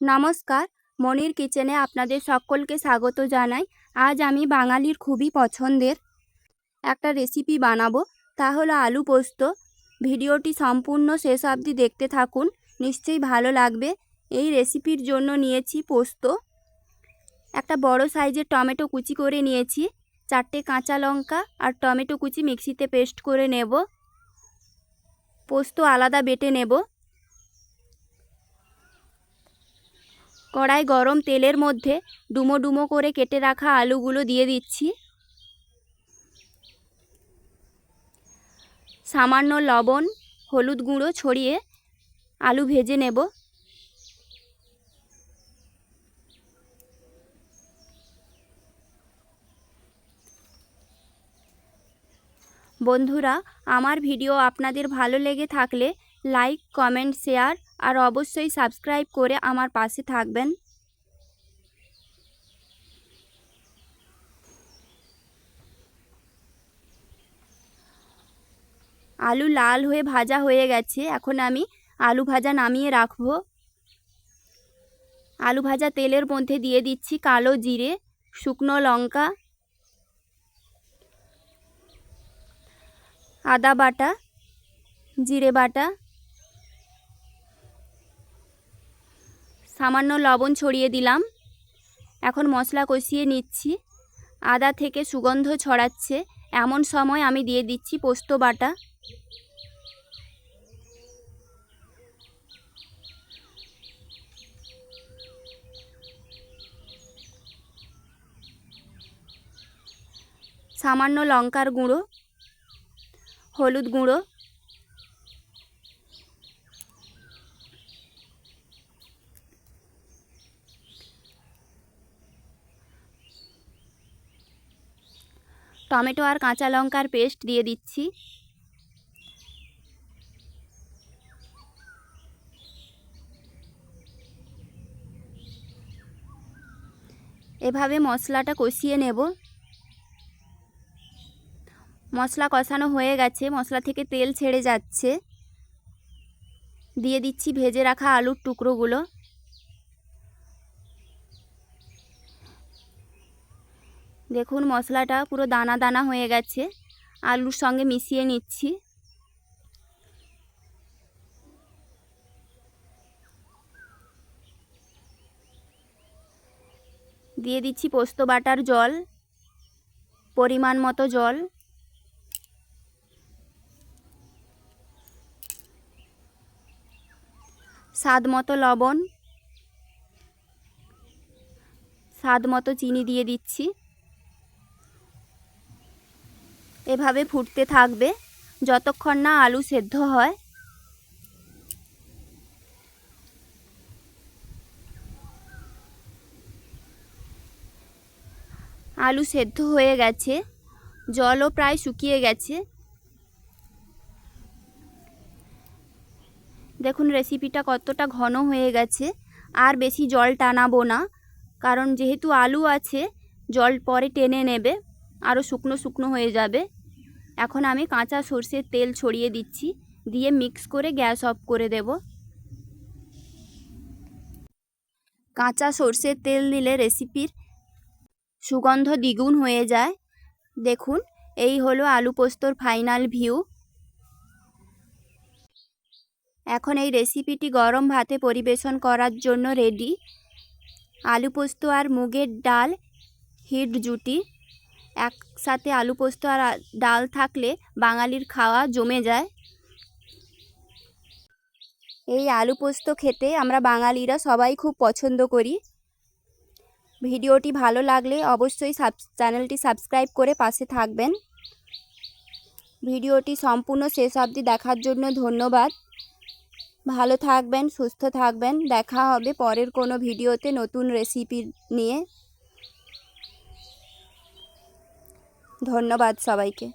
নমস্কার, মনির কিচেনে আপনাদের সকলকে স্বাগত জানাই। আজ আমি বাঙালির খুবই পছন্দের একটা রেসিপি বানাবো। তা হলো আলু পোস্ত। ভিডিওটি সম্পূর্ণ শেষ অবধি দেখতে থাকুন, নিশ্চয়ই ভালো লাগবে। এই রেসিপির জন্য নিয়েছি পোস্ত। একটা বড় সাইজের টমেটো কুচি করে নিয়েছি, চারটে কাঁচা লঙ্কা আর টমেটো কুচি মিক্সিতে পেস্ট করে নেব। পোস্ত আলাদা বেটে নেব। কড়াই গরম তেলের মধ্যে ডুমো ডুমো করে কেটে রাখা আলুগুলো দিয়ে দিচ্ছি। সামান্য লবণ, হলুদ গুঁড়ো ছড়িয়ে আলু ভেজে নেব। বন্ধুরা, আমার ভিডিও আপনাদের ভালো লেগে থাকলে লাইক, কমেন্ট, শেয়ার আর অবশ্যই সাবস্ক্রাইব করে আমার পাশে থাকবেন। আলু লাল হয়ে ভাজা হয়ে গেছে, এখন আমি আলু ভাজা নামিয়ে রাখব। আলু ভাজা তেলের মধ্যে দিয়ে দিচ্ছি কালো জিরে, শুকনো লঙ্কা, আদা বাটা, জিরে বাটা সামান্য লবণ ছড়িয়ে দিলাম। এখন মশলা কষিয়ে নিচ্ছি। আদা থেকে সুগন্ধ ছড়াচ্ছে। এমন সময় আমি দিয়ে দিচ্ছি পোস্ত বাটা। সামান্য লঙ্কার গুঁড়ো, হলুদ গুঁড়ো টমেটো আর কাঁচা লঙ্কার পেস্ট দিয়ে দিচ্ছি। এভাবে মশলাটা কষিয়ে নেব। মশলা কষানো হয়ে গেছে, মশলা থেকে তেল ছেড়ে যাচ্ছে। দিয়ে দিচ্ছি ভেজে রাখা আলুর টুকরোগুলো। দেখুন মশলাটা পুরো দানা দানা হয়ে গেছে। আলুর সঙ্গে মিশিয়ে নিচ্ছি। দিয়ে দিচ্ছি পোস্ত বাটার জল, পরিমাণ মতো জল। স্বাদ মতো লবণ। স্বাদ মতো চিনি দিয়ে দিচ্ছি। এভাবে ফুটতে থাকবে যতক্ষণ না আলু সেদ্ধ হয়। আলু সেদ্ধ হয়ে গেছে, জলও প্রায় শুকিয়ে গেছে। দেখুন রেসিপিটা কতটা ঘন হয়ে গেছে, আর বেশি জল টানাবো না, কারণ যেহেতু আলু আছে, জল পরে টেনে নেবে, আরও শুকনো শুকনো হয়ে যাবে। এখন আমি কাঁচা সর্ষের তেল ছড়িয়ে দিচ্ছি, দিয়ে মিক্স করে গ্যাস অফ করে দেব। কাঁচা সর্ষের তেল দিলে রেসিপির সুগন্ধ দ্বিগুণ হয়ে যায়। দেখুন, এই হলো আলু পোস্তর ফাইনাল ভিউ। এখন এই রেসিপিটি গরম ভাতে পরিবেশন করার জন্য রেডি। আলু পোস্ত আর মুগের ডাল, হিট জুটি। একসাথে আলু পোস্ত আর ডাল থাকলে বাঙালির খাওয়া জমে যায়। এই আলু পোস্ত খেতে আমরা বাঙালিরা সবাই খুব পছন্দ করি। ভিডিওটি ভালো লাগলে অবশ্যই সাব চ্যানেলটি সাবস্ক্রাইব করে পাশে থাকবেন। ভিডিওটি সম্পূর্ণ শেষ অবধি দেখার জন্য ধন্যবাদ। ভালো থাকবেন, সুস্থ থাকবেন। দেখা হবে পরের কোনো ভিডিওতে নতুন রেসিপি নিয়ে। ধন্যবাদ সবাইকে।